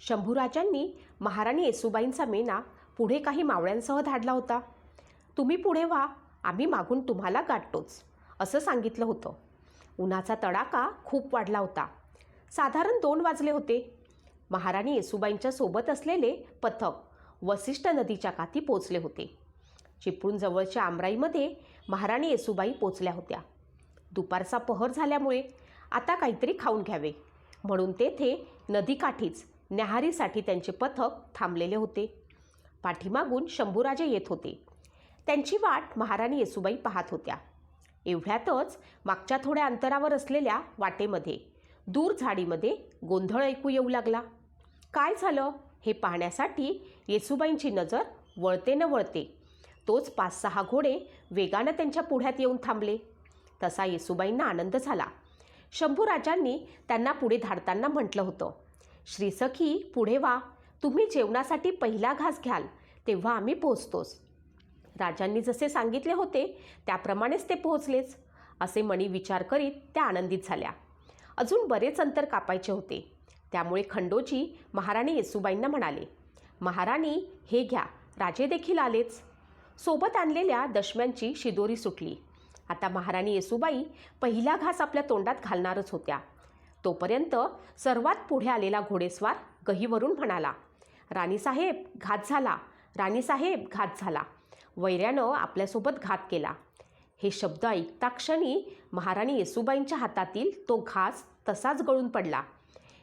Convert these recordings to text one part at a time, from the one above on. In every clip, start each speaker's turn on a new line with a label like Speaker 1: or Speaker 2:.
Speaker 1: शंभूराजांनी महाराणी येसुबाईंचा मेना पुढे काही मावळ्यांसह धाडला होता. तुम्ही पुढे व्हा आम्ही मागून तुम्हाला गाठतोच असं सांगितलं होतं. उन्हाचा तडाका खूप वाढला होता. साधारण दोन वाजले होते. महाराणी येसुबाईंच्या सोबत असलेले पथक वसिष्ठ नदीच्या काठी पोचले होते. चिपळूण जवळच्या आमराईमध्ये महाराणी येसुबाई पोचल्या होत्या. दुपारचा पहर झाल्यामुळे आता काहीतरी खाऊन घ्यावे. म्हणून तेथे नदीकाठीच न्याहारीसाठी त्यांचे पथक थांबलेले होते. पाठीमागून शंभूराजे येत होते. त्यांची वाट महाराणी येसुबाई पाहत होत्या. एवढ्यातच मागच्या थोड्या अंतरावर असलेल्या वाटेमध्ये दूर झाडीमध्ये गोंधळ ऐकू येऊ लागला. काय झालं हे पाहण्यासाठी येसुबाईंची नजर वळते न वळते तोच पाच सहा घोडे वेगानं त्यांच्या पुढ्यात येऊन थांबले. तसा येसुबाईंना आनंद झाला. शंभूराजांनी त्यांना पुढे धाडताना म्हटलं होतं श्रीसखी पुढे वा. तुम्ही जेवणासाठी पहिला घास घ्याल तेव्हा आम्ही पोहोचतोच राजांनी जसे सांगितले होते त्याप्रमाणेच ते पोहोचलेच असे मणी विचार करीत त्या आनंदित झाल्या. अजून बरेच अंतर कापायचे होते. त्यामुळे खंडोजी महाराणी येसुबाईंना म्हणाले महाराणी हे घ्या राजे देखील आलेच. सोबत आणलेल्या दशम्यांची शिदोरी सुटली. आता महाराणी येसुबाई पहिला घास आपल्या तोंडात घालणारच होत्या. तोपर्यंत सर्वात पुढे आलेला घोडेस्वार गहीवरून म्हणाला राणीसाहेब घात झाला. राणीसाहेब घात झाला. वैऱ्यानं आपल्यासोबत घात केला. हे शब्द ऐकता क्षणी महाराणी येसुबाईंच्या हातातील तो घास तसाच गळून पडला.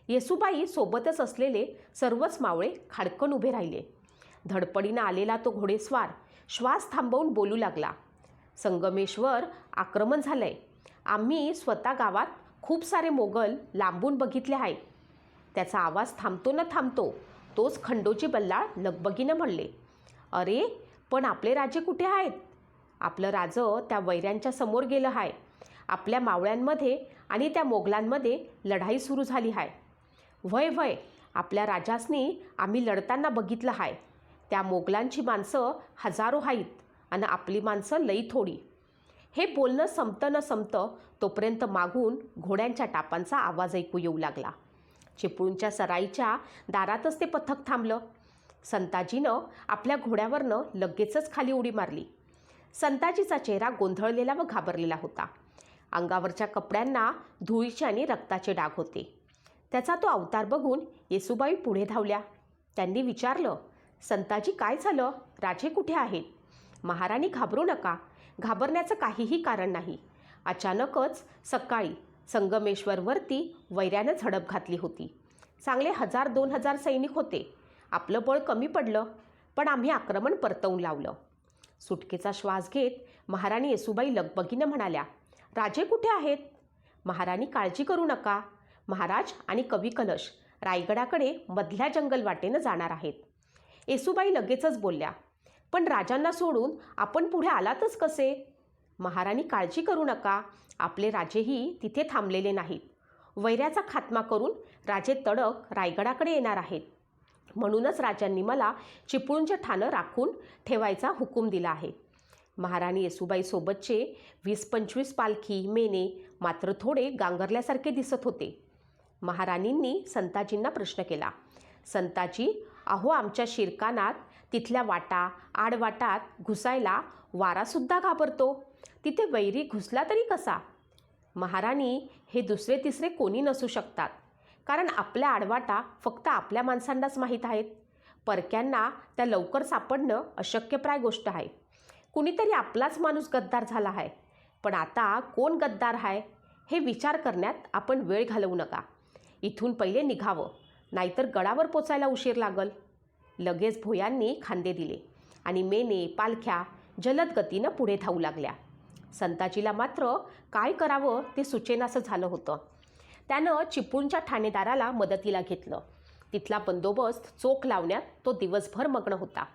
Speaker 1: येसुबाई सोबतच असलेले सर्वच मावळे खाडकन उभे राहिले. धडपडीनं आलेला तो घोडेस्वार श्वास थांबवून बोलू लागला संगमेश्वर आक्रमण झालंय. आम्ही स्वतः गावात खूप सारे मोगल लांबून बघितले आहे त्याचा आवाज थांबतो न थांबतो तोच खंडोजी बल्लाळ लगबगीनं म्हणले अरे पण आपले राजे कुठे आहेत? आपलं राजं त्या वैऱ्यांच्या समोर गेलं आहे आपल्या मावळ्यांमध्ये आणि त्या मोगलांमध्ये लढाई सुरू झाली आहे वय वय आपल्या राजासनी आम्ही लढताना बघितलं आहे त्या मोगलांची माणसं हजारो आहेत आणि आपली माणसं लई थोडी. हे बोलणं संपतं न संपतं तोपर्यंत मागून घोड्यांच्या टापांचा आवाज ऐकू येऊ लागला. चिपळूणच्या सराईच्या दारातच ते पथक थांबलं. संताजीनं आपल्या घोड्यावरनं लगेचच खाली उडी मारली. संताजीचा चेहरा गोंधळलेला व घाबरलेला होता. अंगावरच्या कपड्यांना धुळीचे आणि रक्ताचे डाग होते. त्याचा तो अवतार बघून येसुबाई पुढे धावल्या. त्यांनी विचारलं संताजी काय झालं? राजे कुठे आहेत? महाराणी घाबरू नका. घाबरण्याचं काहीही कारण नाही. अचानकच सकाळी संगमेश्वरवरती वैऱ्यानं झडप घातली होती. चांगले हजार दोन हजार सैनिक होते. आपलं बळ कमी पडलं पण आम्ही आक्रमण परतवून लावलं. सुटकेचा श्वास घेत महाराणी येसुबाई लगबगीनं म्हणाल्या राजे कुठे आहेत? महाराणी काळजी करू नका. महाराज आणि कवी कलश रायगडाकडे मधल्या जंगल वाटेनं जाणार आहेत. येसुबाई लगेचच बोलल्या पण राजांना सोडून आपण पुढे आलातच कसे? महाराणी काळजी करू नका. आपले राजेही तिथे थांबलेले नाहीत. वैऱ्याचा खात्मा करून राजे तडक रायगडाकडे येणार आहेत. म्हणूनच राजांनी मला चिपळूणचे ठाणं राखून ठेवायचा हुकूम दिला आहे. महाराणी येसुबाईसोबतचे वीस पंचवीस पालखी मेने मात्र थोडे गांगरल्यासारखे दिसत होते. महाराणींनी संताजींना प्रश्न केला. संताजी अहो आमच्या शिरकानात तिथल्या वाटा आडवाटात घुसायला वारासुद्धा घाबरतो. तिथे वैरी घुसला तरी कसा? महाराणी हे दुसरे तिसरे कोणी नसू शकतात. कारण आपल्या आडवाटा फक्त आपल्या माणसांनाच माहीत आहेत. परक्यांना त्या लवकर सापडणं अशक्यप्राय गोष्ट आहे. कुणीतरी आपलाच माणूस गद्दार झाला आहे. पण आता कोण गद्दार आहे? हे विचार करण्यात आपण वेळ घालवू नका. इथून पहिले निघावं. नाहीतर गडावर पोचायला उशीर लागल. लगेच भोयांनी खांदे दिले आणि मेने पालख्या जलद गतीनं पुढे धावू लागल्या. संताजीला मात्र काय करावं ते सुचेनासं झालं होतं. त्यानं चिपळूणच्या ठाणेदाराला मदतीला घेतलं. तिथला बंदोबस्त चोख लावण्यात तो दिवसभर मग्न होता.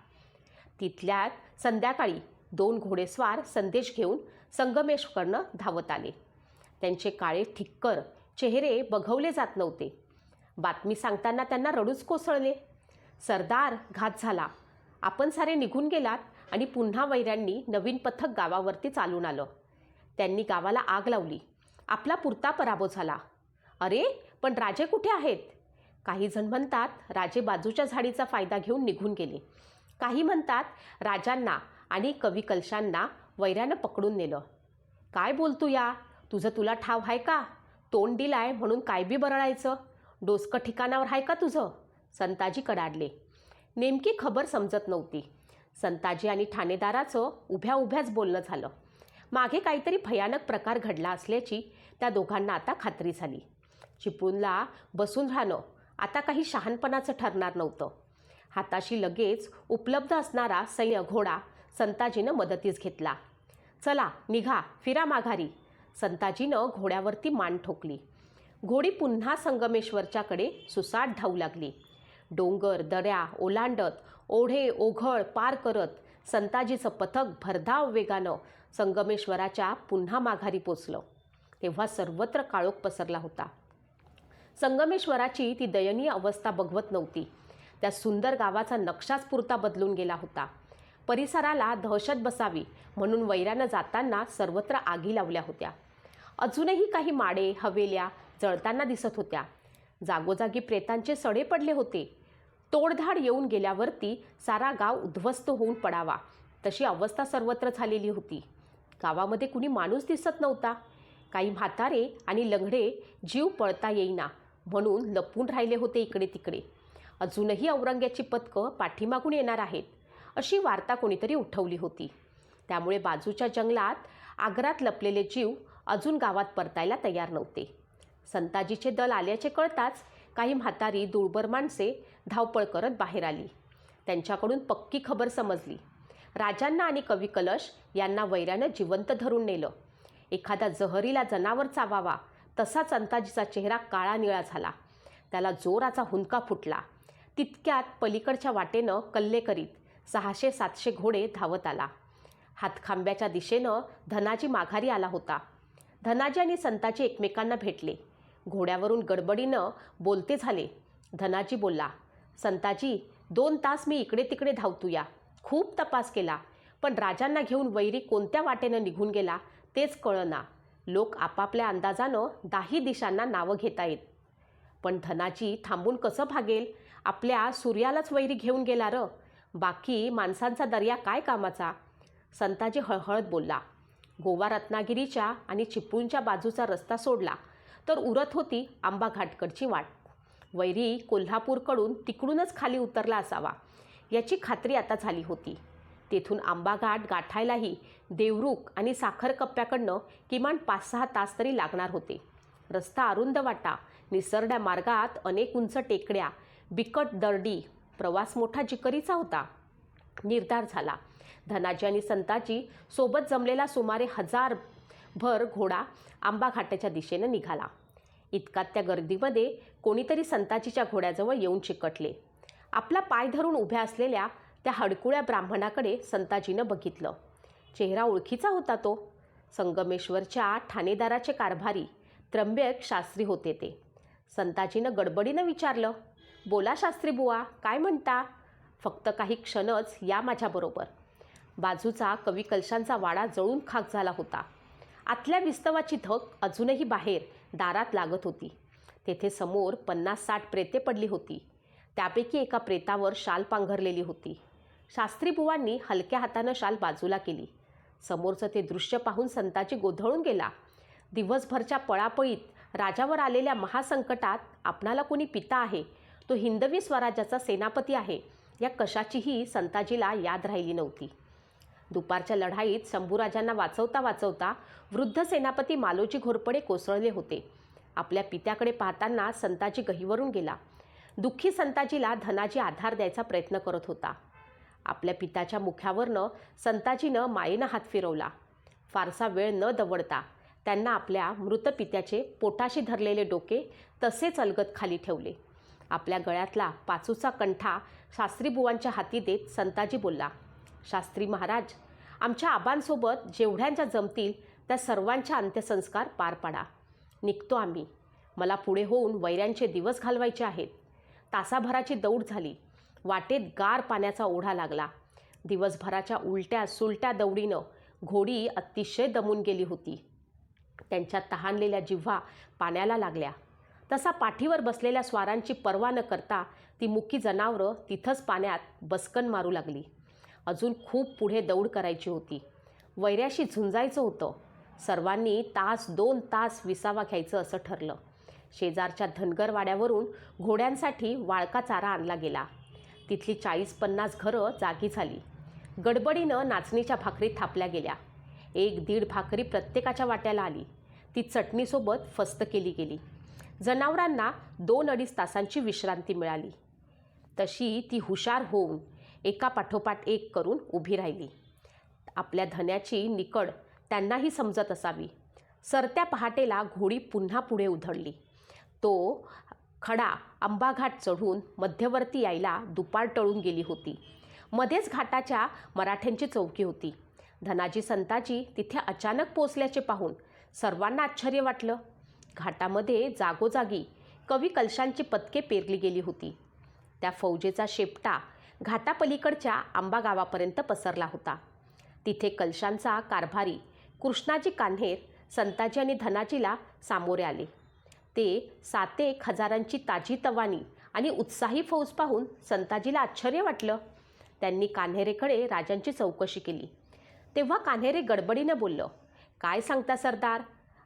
Speaker 1: तिथल्यात संध्याकाळी दोन घोडेस्वार संदेश घेऊन संगमेश्वरनं धावत आले. त्यांचे काळे ठिक्कर चेहरे बघवले जात नव्हते. बातमी सांगताना त्यांना रडूच कोसळले. सरदार घात झाला. आपण सारे निघून गेलात आणि पुन्हा वैऱ्यांनी नवीन पथक गावावरती चालून आलं. त्यांनी गावाला आग लावली. आपला पुरता पराभव झाला. अरे पण राजे कुठे आहेत? काही जण म्हणतात राजे बाजूच्या झाडीचा फायदा घेऊन निघून गेले. काही म्हणतात राजांना आणि कवी कलशांना वैऱ्यानं पकडून नेलं. काय बोलतो या? तुझं तुला ठाव आहे का? तोंड दिलाय म्हणून काय बी बरळायचं? डोसकं ठिकाणावर आहे का तुझं? संताजी कडाडले. नेमकी खबर समजत नव्हती. संताजी आणि ठाणेदाराचं उभ्या उभ्याच बोलणं झालं. मागे काहीतरी भयानक प्रकार घडला असल्याची त्या दोघांना आता खात्री झाली. चिपळूणला बसून राहणं आता काही शहाणपणाचं ठरणार नव्हतं. हाताशी लगेच उपलब्ध असणारा सैन्य घोडा संताजीनं मदतीस घेतला. चला निघा फिरा माघारी. संताजीनं घोड्यावरती मान ठोकली. घोडी पुन्हा संगमेश्वरच्याकडे सुसाट धावू लागली. डोंगर दऱ्या ओलांडत ओढे ओघळ पार करत संताजीचं पथक भरधाव वेगानं संगमेश्वराच्या पुन्हा माघारी पोचलं. तेव्हा सर्वत्र काळोख पसरला होता. संगमेश्वराची ती दयनीय अवस्था बघवत नव्हती. त्या सुंदर गावाचा नक्षाच पुरता बदलून गेला होता. परिसराला दहशत बसावी म्हणून वैरानं जाताना सर्वत्र आगी लावल्या होत्या. अजूनही काही माडे हवेल्या जळताना दिसत होत्या. जागोजागी प्रेतांचे सडे पडले होते. तोडधाड येऊन गेल्यावरती सारा गाव उद्ध्वस्त होऊन पडावा तशी अवस्था सर्वत्र झालेली होती. गावामध्ये कुणी माणूस दिसत नव्हता. काही म्हातारे आणि लंगडे जीव पळता येईना म्हणून लपून राहिले होते इकडे तिकडे अजूनही औरंग्याची पथकं पाठीमागून येणार आहेत अशी वार्ता कोणीतरी उठवली होती. त्यामुळे बाजूच्या जंगलात आग्रात लपलेले जीव अजून गावात परतायला तयार नव्हते. संताजीचे दल आल्याचे कळताच काही म्हातारी दुर्बर माणसे धावपळ करत बाहेर आली. त्यांच्याकडून पक्की खबर समजली. राजांना आणि कवी कलश यांना वैऱ्यानं जिवंत धरून नेलं. एखादा जहरीला जनावर चावावा तसाच संताजीचा चेहरा काळा निळा झाला. त्याला जोराचा हुंदका फुटला. तितक्यात पलीकडच्या वाटेनं कल्ले करीत सहाशे सातशे घोडे धावत आला. हातखांब्याच्या दिशेनं धनाजी माघारी आला होता. धनाजी आणि संताजी एकमेकांना भेटले. घोड्यावरून गडबडीनं बोलते झाले. धनाजी बोलला संताजी दोन तास मी इकडे तिकडे धावतो या खूप तपास केला पण राजांना घेऊन वैरी कोणत्या वाटेनं निघून गेला तेच कळना. लोक आपापल्या अंदाजानं दाही दिशांना नावं घेता येत पण धनाजी थांबून कसं भागेल? आपल्या सूर्यालाच वैरी घेऊन गेला र बाकी माणसांचा दर्या काय कामाचा? संताजी हळहळत बोलला. गोवा रत्नागिरीच्या आणि चिपळूणच्या बाजूचा रस्ता सोडला. तर उरत होती आंबा घाटकडची वाट. वैरी कोल्हापूरकडून तिकडूनच खाली उतरला असावा. याची खात्री आता झाली होती. तेथून आंबाघाट गाठायलाही देवरुख आणि साखर कप्प्याकडनं किमान पाच सहा तास तरी लागणार होते. रस्ता अरुंद वाटा निसरड्या मार्गात अनेक उंच टेकड्या बिकट दरडी प्रवास मोठा जिकरीचा होता. निर्धार झाला. धनाजी आणि संताजी सोबत जमलेला सुमारे हजार भर घोडा आंबा घाटाच्या दिशेनं निघाला. इतकात त्या गर्दीमध्ये कोणीतरी संताजीच्या घोड्याजवळ येऊन चिकटले. आपला पाय धरून उभ्या असलेल्या त्या हडकुळ्या ब्राह्मणाकडे संताजीनं बघितलं. चेहरा ओळखीचा होता तो. संगमेश्वरच्या ठाणेदाराचे कारभारी त्र्यंबक शास्त्री होते ते. संताजीनं गडबडीनं विचारलं बोला शास्त्री बुवा काय म्हणता? फक्त काही क्षणच या माझ्याबरोबर. बाजूचा कवी कलशांचा वाडा जळून खाक झाला होता. आतल्या विस्तवाची धक अजूनही बाहेर दारात लागत होती. तेथे समोर पन्नास साठ प्रेते पडली होती. त्यापैकी एका प्रेतावर शाल पांघरलेली होती. शास्त्रीबुवांनी हलक्या हातानं शाल बाजूला केली. समोरचं ते दृश्य पाहून संताजी गोधळून गेला. दिवसभरच्या पळापळीत राजावर आलेल्या महासंकटात आपणाला कोणी पिता आहे? तो हिंदवी स्वराज्याचा सेनापती आहे. या कशाचीही संताजीला याद राहिली नव्हती. दुपारच्या लढाईत शंभूराजांना वाचवता वाचवता वृद्ध सेनापती मालोजी घोरपडे कोसळले होते. आपल्या पित्याकडे पाहताना संताजी गहीवरून गेला. दुःखी संताजीला धनाजी आधार द्यायचा प्रयत्न करत होता. आपल्या पित्याच्या मुख्यावरनं संताजीनं मायेनं हात फिरवला. फारसा वेळ न दवडता त्यांना आपल्या मृत पित्याचे पोटाशी धरलेले डोके तसेच अलगत खाली ठेवले. आपल्या गळ्यातला पाचूचा कंठा शास्त्रीबुवांच्या हाती देत संताजी बोलला शास्त्री महाराज आमच्या आबांसोबत जेवढ्यांच्या जमतील त्या सर्वांच्या अंत्यसंस्कार पार पाडा. निघतो आम्ही. मला पुढे होऊन वैऱ्यांचे दिवस घालवायचे आहेत. तासाभराची दौड झाली. वाटेत गार पाण्याचा ओढा लागला. दिवसभराच्या उलट्या सुलट्या दौडीनं घोडी अतिशय दमून गेली होती. त्यांच्या तहानलेल्या जिव्हा पाण्याला लागल्या. तसा पाठीवर बसलेल्या स्वारांची पर्वा न करता ती मुकी जनावरं तिथंच पाण्यात बसकन मारू लागली. अजून खूप पुढे दौड करायची होती. वैऱ्याशी झुंजायचं होतं. सर्वांनी तास दोन तास विसावा घ्यायचं असं ठरलं. शेजारच्या धनगर वाड्यावरून घोड्यांसाठी वाळका चारा आणला गेला. तिथली चाळीस पन्नास घरं जागी झाली. गडबडीनं नाचणीच्या भाकरी थापल्या गेल्या. एक दीड भाकरी प्रत्येकाच्या वाट्याला आली. ती चटणीसोबत फस्त केली गेली. जनावरांना दोन अडीच तासांची विश्रांती मिळाली. तशी ती हुशार होऊन एका पाठोपाठ एक करून उभी राहिली. आपल्या धन्याची निकड त्यांनाही समजत असावी. सरत्या पहाटेला घोडी पुन्हा पुढे उधळली. तो खडा आंबाघाट चढून मध्यवर्ती यायला दुपार टळून गेली होती. मध्येच घाटाच्या मराठ्यांची चौकी होती. धनाजी संताजी तिथे अचानक पोचल्याचे पाहून सर्वांना आश्चर्य वाटलं. घाटामध्ये जागोजागी कवी कलशांची पदके पेरली गेली होती. त्या फौजेचा शेपटा घाटापलीकडच्या आंबा गावापर्यंत पसरला होता. तिथे कलशांचा कारभारी कृष्णाजी कान्हेर संताजी आणि धनाजीला सामोरे आले. ते सातेक हजारांची ताजी तवानी आणि उत्साही फौज पाहून संताजीला आश्चर्य वाटलं. त्यांनी कान्हेरेकडे राजांची चौकशी केली. तेव्हा कान्हेरे गडबडीनं बोललं काय सांगता सरदार?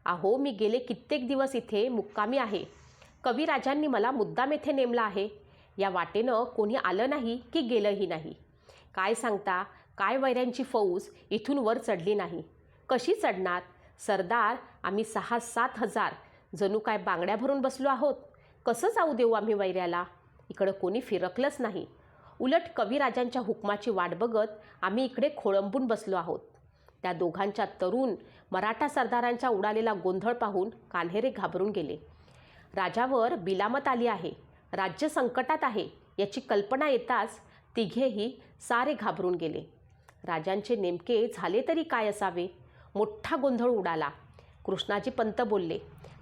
Speaker 1: अहो मी गेले कित्येक दिवस इथे मुक्कामी आहे. कविराजांनी मला मुद्दाम येथे नेमला आहे. या वाटेनं कोणी आलं नाही की गेलंही नाही. काय सांगता काय वैऱ्यांची फौज इथून वर चढली नाही. कशी चढणार? सरदार आम्ही सहा सात हजार. जणू काय बांगड्या भरून बसलो आहोत? कसं जाऊ देऊ आम्ही वैऱ्याला? इकडं कोणी फिरकलंच नाही. उलट कविराजांच्या हुकमाची वाट बघत आम्ही इकडे खोळंबून बसलो आहोत. त्या दोघांच्या तरुण मराठा सरदारांचा उडालेला गोंधळ पाहून कान्हेरे घाबरून गेले. राजावर बिलामत आली आहे. राज्य संकटात आहे याची कल्पना येताच तिघेही सारे घाबरून गेले. राजांचे नेमके झाले तरी काय असावे? मोठा गोंधळ उडाला. कृष्णाजी पंत बोलले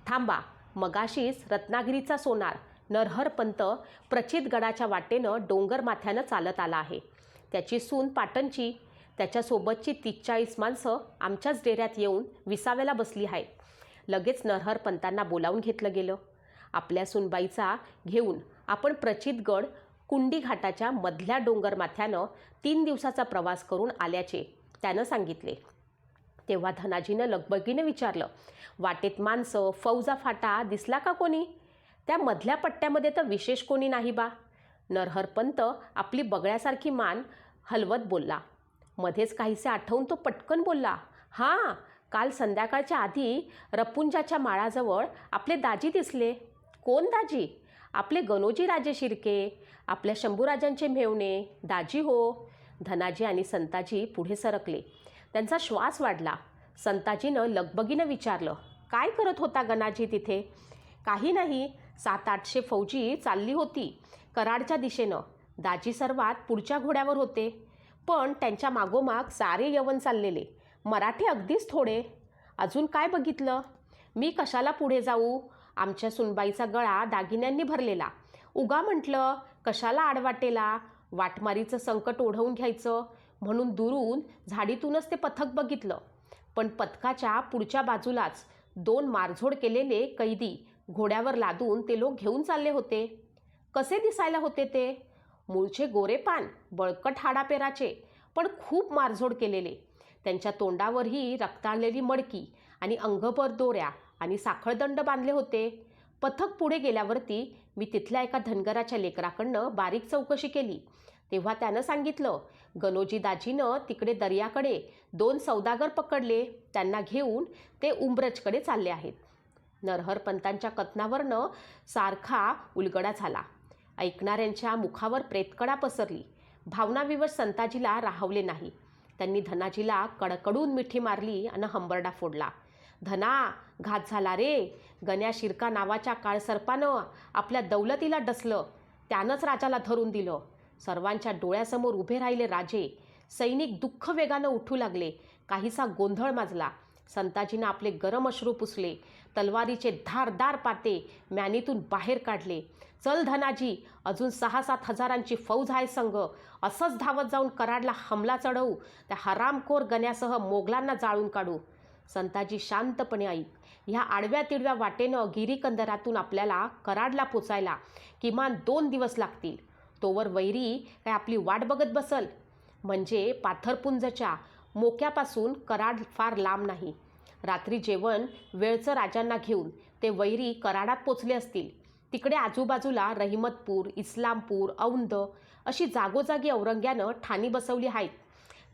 Speaker 1: थांबा मगाशीच रत्नागिरीचा सोनार नरहर पंत प्रचित गडाच्या वाटेनं डोंगर माथ्यानं चालत आला आहे. त्याची सून पाटणची त्याच्यासोबतची तीस चाळीस माणसं आमच्याच डेऱ्यात येऊन विसाव्याला बसली आहेत. लगेच नरहर पंतांना बोलावून घेतलं गेलं. आपल्या सुनबाईचा घेऊन आपण प्रचितगड कुंडी घाटाच्या मधल्या डोंगरमाथ्यानं तीन दिवसाचा प्रवास करून आल्याचे त्यानं सांगितले. तेव्हा धनाजीनं लगबगीनं विचारलं वाटेत माणसं फौजा फाटा दिसला का कोणी? त्या मधल्या पट्ट्यामध्ये तर विशेष कोणी नाही बा. नरहरपंत आपली बगळ्यासारखी मान हलवत बोलला. मध्येच काहीसे आठवून तो पटकन बोलला. हां काल संध्याकाळच्या आधी रपुंजाच्या माळाजवळ आपले दाजी दिसले. कोण दाजी? आपले गणोजी राजे शिर्के आपल्या शंभूराजांचे मेवणे दाजी हो. धनाजी आणि संताजी पुढे सरकले. त्यांचा श्वास वाढला. संताजीनं लगबगीनं विचारलं काय करत होता गणाजी तिथे? काही नाही सात आठशे फौजी चालली होती कराडच्या दिशेनं. दाजी सर्वात पुढच्या घोड्यावर होते. पण त्यांच्या मागोमाग सारे यवन चाललेले. मराठी अगदीच थोडे. अजून काय बघितलं? मी कशाला पुढे जाऊ? आमच्या सुनबाईचा गळा दागिन्यांनी भरलेला. उगा म्हटलं कशाला आडवाटेला? वाटमारीचं संकट ओढवून घ्यायचं? म्हणून दुरून झाडीतूनच ते पथक बघितलं. पण पथकाच्या पुढच्या बाजूलाच दोन मारझोड केलेले कैदी घोड्यावर लादून ते लोक घेऊन चालले होते. कसे दिसायला होते ते? मूळचे गोरेपान बळकट हाडापेराचे पण खूप मारझोड केलेले. त्यांच्या तोंडावरही रक्ताळलेली मडकी आणि अंगभर दोऱ्या आणि साखळदंड बांधले होते. पथक पुढे गेल्यावरती मी तिथल्या एका धनगराच्या लेकराकडनं बारीक चौकशी केली. तेव्हा त्यानं सांगितलं गणोजी दाजीनं तिकडे दर्याकडे दोन सौदागर पकडले. त्यांना घेऊन ते उंब्रजकडे चालले आहेत. नरहर पंतांच्या कथनावरनं सारखा उलगडा झाला. ऐकणाऱ्यांच्या मुखावर प्रेतकडा पसरली. भावनाविवश संताजीला राहवले नाही. त्यांनी धनाजीला कडकडून मिठी मारली आणि हंबरडा फोडला. धना घात झाला रे. गण्या शिरका नावाच्या काळसर्पानं आपल्या दौलतीला डसलं. त्यानंच राजाला धरून दिलं. सर्वांच्या डोळ्यासमोर उभे राहिले राजे. सैनिक दुःख वेगानं उठू लागले. काहीसा गोंधळ माजला. संताजीनं आपले गरम अश्रू पुसले. तलवारीचे धारदार पाते मॅनीतून बाहेर काढले. चल धनाजी अजून सहा सात हजारांची फौज आहे संघ असंच धावत जाऊन कराडला हमला चढवू. त्या हरामखोर गण्यासह मोगलांना जाळून काढू. संताजी शांतपणे ऐक ह्या आडव्या तिडव्या वाटेनं गिरीकंदरातून आपल्याला कराडला पोचायला किमान दोन दिवस लागतील. तोवर वैरी काय आपली वाट बघत बसल? म्हणजे पाथरपुंजच्या मोक्यापासून कराड फार लांब नाही. रात्री जेवण वेळचं राजांना घेऊन ते वैरी कराडात पोचले असतील. तिकडे आजूबाजूला रहिमतपूर इस्लामपूर औंध अशी जागोजागी औरंग्यानं ठाणी बसवली आहेत.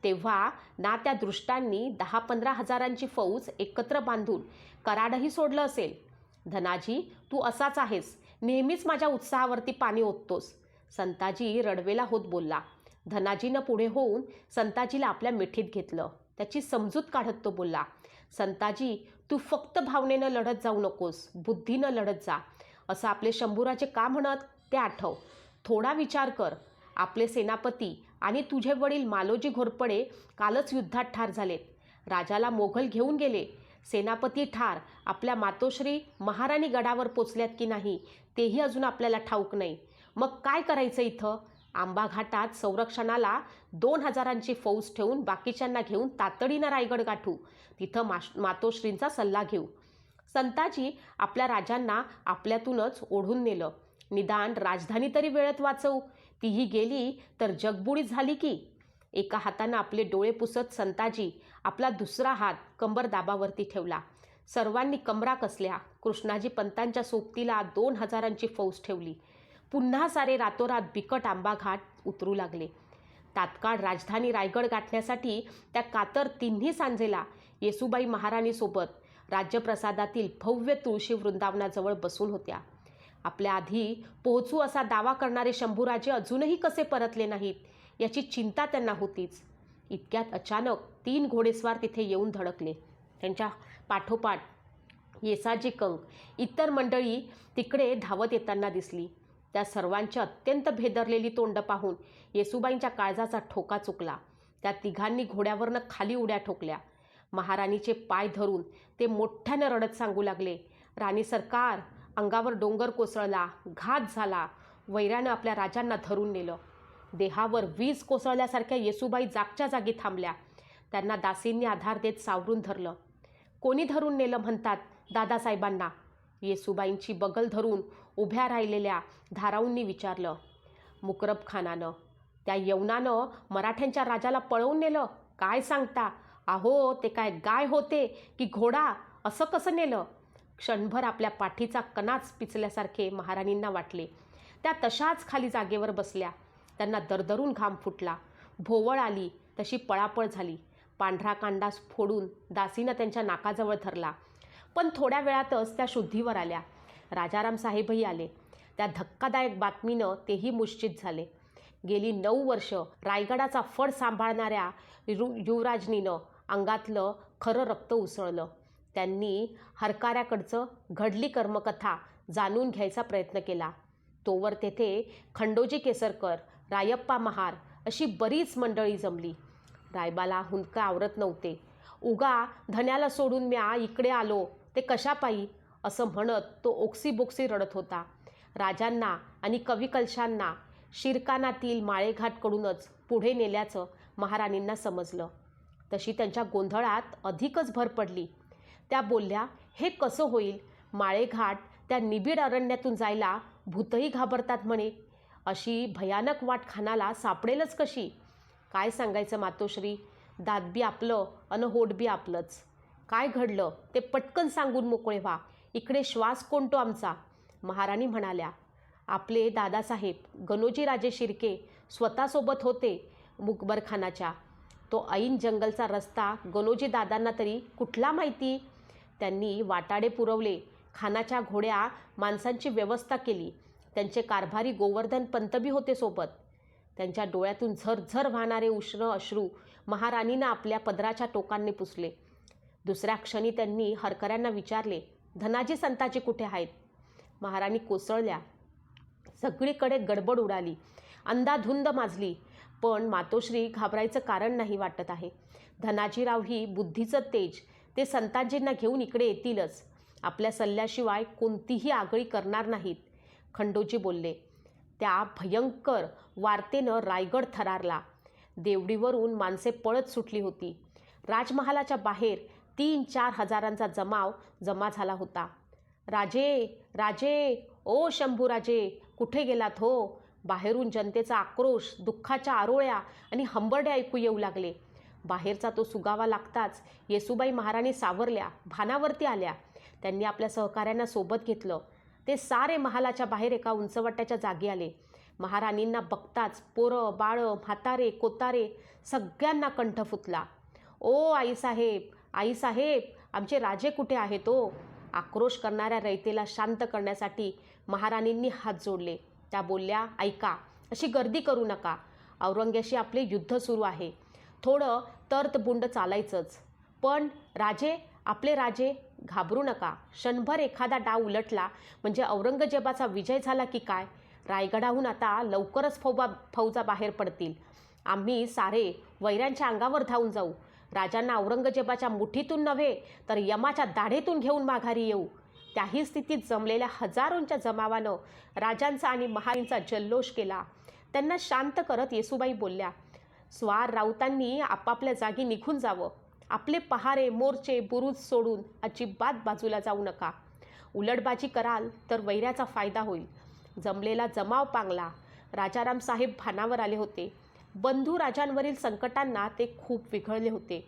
Speaker 1: तेव्हा ना त्या दृष्टांनी दहा पंधरा हजारांची फौज एकत्र बांधून कराडही सोडलं असेल. धनाजी तू असाच आहेस. नेहमीच माझ्या उत्साहावरती पाणी ओततोस. संताजी रडवेला होत बोलला. धनाजीनं पुढे होऊन संताजीला आपल्या मिठीत घेतलं. त्याची समजूत काढत तो बोलला संताजी तू फक्त भावनेनं लढत जाऊ नकोस. बुद्धीनं लढत जा. असं आपले शंभुराचे का म्हणत? ते आठव. थोडा विचार कर. आपले सेनापती आणि तुझे वडील मालोजी घोरपडे कालच युद्धात ठार झालेत राजाला मोघल घेऊन गेले. सेनापती ठार आपल्या मातोश्री महाराणी गडावर पोचल्यात की नाही तेही अजून आपल्याला ठाऊक नाही. मग काय करायचं इथं? आंबा घाटात संरक्षणाला दोन हजारांची फौज ठेवून बाकीच्यांना घेऊन तातडीनं रायगड गाठू. तिथं माश मातोश्रींचा सल्ला घेऊ. संताजी आपल्या राजांना आपल्यातूनच ओढून नेलं. निदान राजधानी तरी वेळेत वाचवू. तीही गेली तर जगबुडीत झाली की. एका हातानं आपले डोळे पुसत संताजी आपला दुसरा हात कंबर दाबावरती ठेवला. सर्वांनी कमरा कसल्या. कृष्णाजी पंतांच्या सोबतीला दोन हजारांची फौज ठेवली. पुन्हा सारे रातोरात बिकट आंबा घाट उतरू लागले. तात्काळ राजधानी रायगड गाठण्यासाठी त्या कातर तिन्ही सांजेला येसुबाई महाराणीसोबत राज्यप्रसादातील भव्य तुळशी वृंदावनाजवळ बसून होत्या. आपल्या आधी पोहोचू असा दावा करणारे शंभूराजे अजूनही कसे परतले नाहीत याची चिंता त्यांना होतीच. इतक्यात अचानक तीन घोडेस्वार तिथे येऊन धडकले. त्यांच्या पाठोपाठ येसाजी कंक इतर मंडळी तिकडे धावत येताना दिसली. त्या सर्वांची अत्यंत भेदरलेली तोंड पाहून येसुबाईंच्या काळजाचा ठोका चुकला. त्या तिघांनी घोड्यावरनं खाली उड्या ठोकल्या. महाराणीचे पाय धरून ते मोठ्यानं रडत सांगू लागले राणी सरकार अंगावर डोंगर कोसळला घात झाला. वैरानं आपल्या राजांना धरून नेलं. देहावर वीज कोसळल्यासारख्या येसुबाई जागच्या जागी थांबल्या. त्यांना दासींनी आधार देत सावरून धरलं. कोणी धरून नेलं म्हणतात दादासाहेबांना. येसुबाईंची बगल धरून उभ्या राहिलेल्या धाराऊंनी विचारलं मुकरब खानानं त्या यवनानं मराठ्यांच्या राजाला पळवून नेलं? काय सांगता? अहो ते काय गाय होते की घोडा? असं कसं नेलं? क्षणभर आपल्या पाठीचा कणाच पिचल्यासारखे महाराणींना वाटले. त्या तशाच खाली जागेवर बसल्या. त्यांना दरदरून घाम फुटला. भोवळ आली. तशी पळापळ झाली. पांढरा कांडास फोडून दासीनं त्यांच्या नाकाजवळ धरला. पण थोड्या वेळातच त्या शुद्धीवर आल्या. राजाराम साहेबही आले. त्या धक्कादायक बातमीनं तेही मुश्चित झाले. गेली नऊ वर्ष रायगडाचा फड सांभाळणाऱ्या यु युवराजनीनं अंगातलं खरं रक्त उसळलं. त्यांनी हरकाऱ्याकडचं घडली कर्मकथा जाणून घ्यायचा प्रयत्न केला. तोवर तेथे खंडोजी केसरकर रायप्पा महार अशी बरीच मंडळी जमली. रायबाला हुंदका आवरत नव्हते. उगा धन्याला सोडून म्या इकडे आलो ते कशापायी असं म्हणत तो ओक्सीबोक्सी रडत होता. राजांना आणि कविकलशांना शिरकानातील माळेघाटकडूनच पुढे नेल्याचं महाराणींना समजलं. तशी त्यांच्या गोंधळात अधिकच भर पडली. त्या बोलल्या हे कसं होईल? माळेघाट त्या निबिड अरण्यातून जायला भूतही घाबरतात म्हणे. अशी भयानक वाट खानाला सापडेलच कशी? काय सांगायचं मातोश्री? दातबी आपलं अन होटबी आपलंच. काय घडलं? ते पटकन सांगून मोकळे व्हा. इकडे श्वास कोणतो आमचा. महाराणी म्हणाल्या आपले दादासाहेब गणोजीराजे शिर्के स्वतःसोबत होते मुकबरखानाच्या. तो ऐन जंगलचा रस्ता गणोजी दादांना तरी कुठला माहिती? त्यांनी वाटाडे पुरवले. खानाच्या घोड्या माणसांची व्यवस्था केली. त्यांचे कारभारी गोवर्धन पंतबी होते सोबत. त्यांच्या डोळ्यातून झरझर वाहणारे उष्ण अश्रू महाराणीनं आपल्या पदराच्या टोकांनी पुसले. दुसऱ्या क्षणी त्यांनी हरकऱ्यांना विचारले धनाजी संताजी कुठे आहेत? महाराणी कोसळल्या. सगळीकडे गडबड उडाली. अंदाधुंद माजली. पण मातोश्री घाबरायचं कारण नाही वाटत आहे. धनाजीराव ही बुद्धीचं तेज. ते संताजींना घेऊन इकडे येतीलच. आपल्या सल्ल्याशिवाय कोणतीही आगळी करणार नाहीत. खंडोजी बोलले त्या भयंकर वार्तेनं रायगड थरारला. देवडीवरून माणसे पळत सुटली होती. राजमहालाच्या बाहेर तीन चार हजारांचा जमाव जमा झाला होता. राजे राजे ओ शंभूराजे कुठे गेलात हो? बाहेरून जनतेचा आक्रोश दुःखाच्या आरोळ्या आणि हंबरडे ऐकू येऊ लागले. बाहेरचा तो सुगावा लागताच येसुबाई महाराणी सावरल्या भानावरती आल्या. त्यांनी आपल्या सहकाऱ्यांना सोबत घेतलं. ते सारे महालाच्या बाहेर एका उंचवट्याच्या जागी आले. महाराणींना बघताच पोरं बाळं म्हातारे कोतारे सगळ्यांना कंठ फुटला. ओ आईसाहेब आईसाहेब आमचे राजे कुठे आहेत ओ? आक्रोश करणाऱ्या रयतेला शांत करण्यासाठी महाराणींनी हात जोडले. त्या बोलल्या ऐका अशी गर्दी करू नका. औरंग्याशी आपले युद्ध सुरू आहे. थोडं तर्तबुंड चालायचंच. पण राजे आपले राजे घाबरू नका. क्षणभर एखादा डाव उलटला म्हणजे औरंगजेबाचा विजय झाला की काय? रायगडाहून आता लवकरच फौबा फौजा बाहेर पडतील. आम्ही सारे वैऱ्यांच्या अंगावर धावून जाऊ. राजांना औरंगजेबाच्या मुठीतून नव्हे तर यमाच्या दाढेतून घेऊन माघारी येऊ. त्याही स्थितीत जमलेल्या हजारोंच्या जमावानं राजांचा आणि महारींचा जल्लोष केला. त्यांना शांत करत येसुबाई बोलल्या स्वार राऊतांनी आपापल्या जागी निघून जावं. आपले पहारे मोर्चे बुरुज सोडून अजिबात बाजूला जाऊ नका. उलटबाजी कराल तर वैऱ्याचा फायदा होईल. जमलेला जमाव पांगला. राजाराम साहेब भानावर आले होते. बंधू राजांवरील संकटांना ते खूप विघळले होते.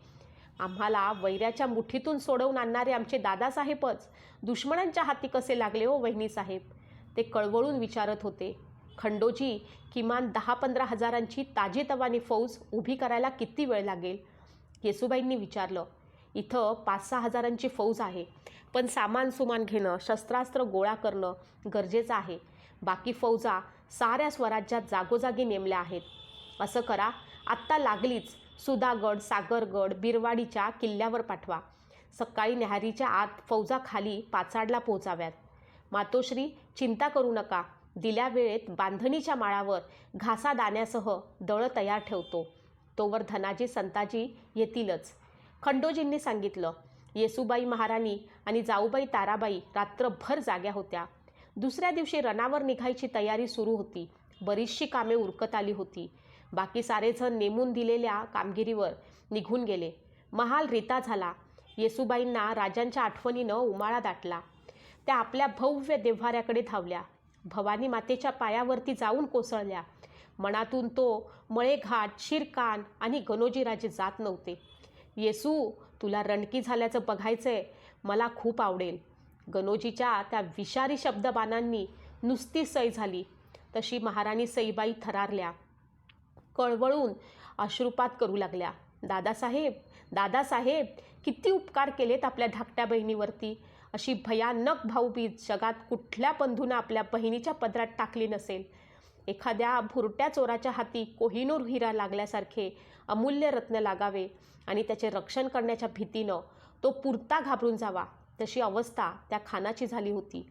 Speaker 1: आम्हाला वैऱ्याच्या मुठीतून सोडवून आणणारे आमचे दादासाहेबच दुश्मनांच्या हाती कसे लागले हो वहिनीसाहेब ते कळवळून विचारत होते. खंडोजी किमान दहा पंधरा हजारांची ताजेतवानी फौज उभी करायला किती वेळ लागेल? येसुबाईंनी विचारलं इथं पाच सहा हजारांची फौज आहे पण सामान सुमान घेणं शस्त्रास्त्र गोळा करणं गरजेचं आहे. बाकी फौजा साऱ्या स्वराज्यात जागोजागी नेमल्या आहेत. असं करा आत्ता लागलीच सुधागड सागरगड बिरवाडीच्या किल्ल्यावर पाठवा. सकाळी न्याहारीच्या आत फौजा खाली पाचाडला पोहोचाव्यात. मातोश्री चिंता करू नका दिल्या वेळेत बांधणीच्या माळावर घासा दाण्यासह दळं तयार ठेवतो. तोवर धनाजी संताजी येतीलच. खंडोजींनी सांगितलं येसुबाई महाराणी आणि जाऊबाई ताराबाई रात्रभर जाग्या होत्या. दुसऱ्या दिवशी रणावर निघायची तयारी सुरू होती. बरीचशी कामे उरकत आली होती. बाकी सारेजण नेमून दिलेल्या कामगिरीवर निघून गेले. महाल रिता झाला. येसुबाईंना राजांच्या आठवणीनं उमाळा दाटला. त्या आपल्या भव्य देव्हाऱ्याकडे धावल्या. भवानी मातेच्या पायावरती जाऊन कोसळल्या. मनातून तो मळेघाट शिरकान आणि गणोजीराजे जात नव्हते. येसू तुला रणकी झाल्याचं बघायचंय मला खूप आवडेल. गणोजीच्या त्या विषारी शब्दबाणांनी नुसती सई झाली. तशी महाराणी सईबाई थरारल्या. कळवळून अश्रुपात करू लागल्या. दादासाहेब दादासाहेब किती उपकार केलेत आपल्या धाकट्या बहिणीवरती. अशी भयानक भाऊबीज जगात कुठल्या बंधूनं आपल्या बहिणीच्या पदरात टाकली नसेल? एखाद्या भुरट्या चोराच्या हाती कोहिनूर हिरा लागल्यासारखे अमूल्य रत्न लागावे आणि त्याचे रक्षण करण्याच्या भीतीनं तो पुरता घाबरून जावा. तशी अवस्था त्या खानाची झाली होती.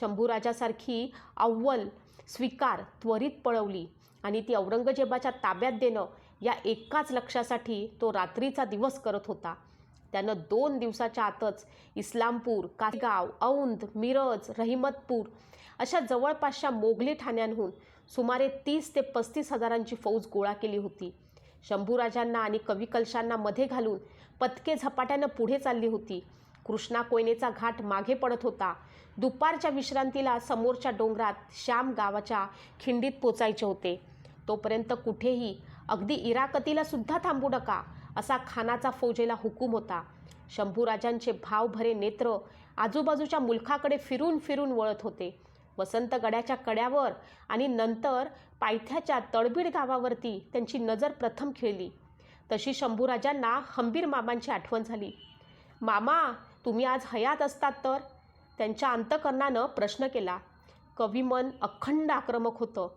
Speaker 1: शंभूराजासारखी अव्वल स्वीकार त्वरित पळवली आणि ती औरंगजेबाच्या ताब्यात देणं या एकाच लक्षासाठी तो रात्रीचा दिवस करत होता. त्यानं दोन दिवसाच्या आतच इस्लामपूर कासगाव औंध मिरज रहिमतपूर अशा जवळपासच्या मोगली ठाण्यांहून सुमारे तीस ते पस्तीस हजारांची फौज गोळा केली होती. शंभूराजांना आणि कविकलशांना मध्ये घालून पतके झपाट्यानं पुढे चालली होती. कृष्णा कोयनेचा घाट मागे पडत होता. दुपारच्या विश्रांतीला समोरच्या डोंगरात श्याम गावाच्या खिंडीत पोचायचे होते. तोपर्यंत कुठेही अगदी इराकतीला सुद्धा थांबू नका. असा खानाचा फौजेला हुकूम होता. शंभूराजांचे भावभरे नेत्र आजूबाजूच्या मुलखाकडे फिरून फिरून वळत होते. वसंतगडाच्या कड्यावर आणि नंतर पायथ्याच्या तळबीड गावावरती त्यांची नजर प्रथम खेळली. तशी शंभूराजांना हंबीर मामांची आठवण झाली. मामा तुम्ही आज हयात असतात तर? त्यांच्या अंतकरणानं प्रश्न केला. कविमन अखंड आक्रमक होतं.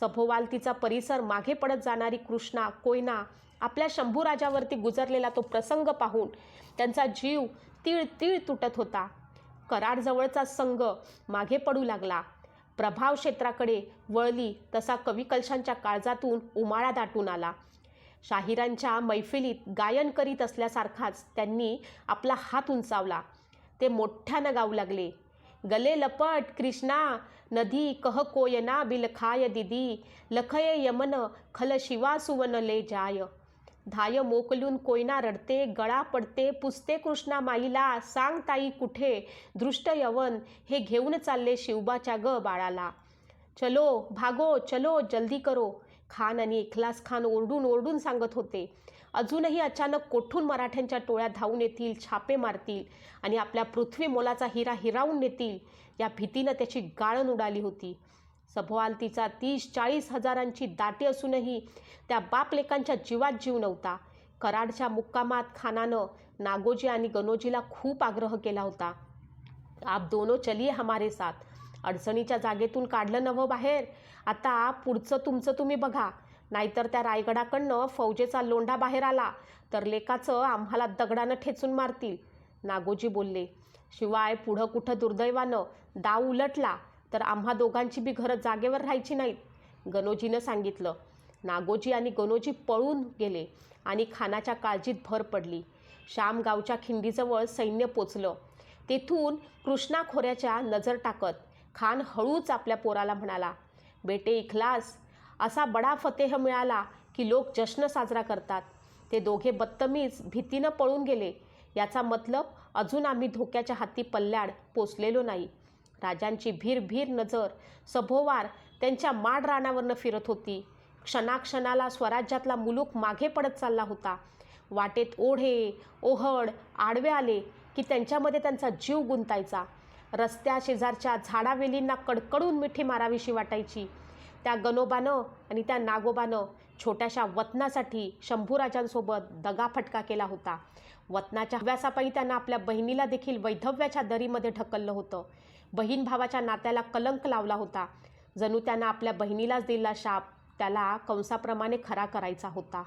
Speaker 1: सभोवालतीचा परिसर मागे पडत जाणारी कृष्णा कोयना आपल्या शंभूराजावरती गुजरलेला तो प्रसंग पाहून त्यांचा जीव तीळ तीळ तुटत होता. कराडजवळचा संघ मागे पडू लागला. प्रभाव क्षेत्राकडे वळली तसा कविकलशांच्या काळजातून उमाळा दाटून आला. शाहिरांच्या मैफिलीत गायन करीत असल्यासारखाच त्यांनी आपला हात उंचावला. ते मोठ्यानं गाऊ लागले. गले लपट कृष्णा नदी कह कोयना बिलखाय दिदी लखय यमन खल शिवा सुवन ले जाय. धाय मोकलून कोयना रडते गळा पडते पुसते कृष्णा माईला सांग ताई कुठे दृष्ट यवन हे घेऊन चालले शिवबाच्या ग बाळाला. चलो भागो चलो जल्दी करो खान आणि इखलास खान ओरडून ओरडून सांगत होते. अजूनही अचानक कोठून मराठ्यांच्या टोळ्या धावून येतील छापे मारतील आणि आपल्या पृथ्वी मोलाचा हिरा हिरावून नेतील या भीतीनं त्याची गाळण उडाली होती. सभोवालतीचा तीस चाळीस हजारांची दाटी असूनही त्या बापलेकांच्या जीवात जीव नव्हता. कराडच्या मुक्कामात खानानं नागोजी आणि गणोजीला खूप आग्रह केला होता. आप दोनो चलिये हमारे साथ. अडचणीच्या जागेतून काढलं नवं बाहेर. आता पुढचं तुमचं तुम्ही बघा. नाहीतर त्या रायगडाकडनं फौजेचा लोंढा बाहेर आला. तर लेकाचं आम्हाला दगडानं ठेचून मारतील. नागोजी बोलले शिवाय पुढं कुठं दुर्दैवानं दाव उलटला. तर आम्हा दोघांची बी घरं जागेवर राहायची नाहीत. गणोजीनं सांगितलं नागोजी आणि गणोजी पळून गेले आणि खानाच्या काळजीत भर पडली. श्याम गावच्या खिंडीजवळ सैन्य पोचलं. तेथून कृष्णा खोऱ्याच्या नजर टाकत खान हळूच आपल्या पोराला म्हणाला बेटे इखलास असा बडा फतेह मिळाला की लोक जश्न साजरा करतात. ते दोघे बत्तमीज भीतीनं पळून गेले. याचा मतलब अजून आम्ही धोक्याच्या हाती पल्ल्याड पोचलेलो नाही. राजांची भीरभीर नजर सभोवार त्यांच्या माड रानावरनं फिरत होती. क्षणाक्षणाला स्वराज्यातला मुलूक मागे पडत चालला होता. वाटेत ओढे ओहड आडवे आले की त्यांच्यामध्ये त्यांचा जीव गुंतायचा. रस्त्या शेजारच्या झाडावेलींना कडकडून मिठी मारावीशी वाटायची. त्या गनोबानं आणि त्या नागोबानं छोट्याशा वतनासाठी शंभूराजांसोबत दगाफटका केला होता. वतनाच्या हव्यासापायी त्यांना आपल्या बहिणीला देखील वैधव्याच्या दरीमध्ये ढकललं होतं. बहीण भावाच्या नात्याला कलंक लावला होता. जणू त्यानं आपल्या बहिणीलाच दिलेला शाप. त्याला कंसाप्रमाणे खरा करायचा होता.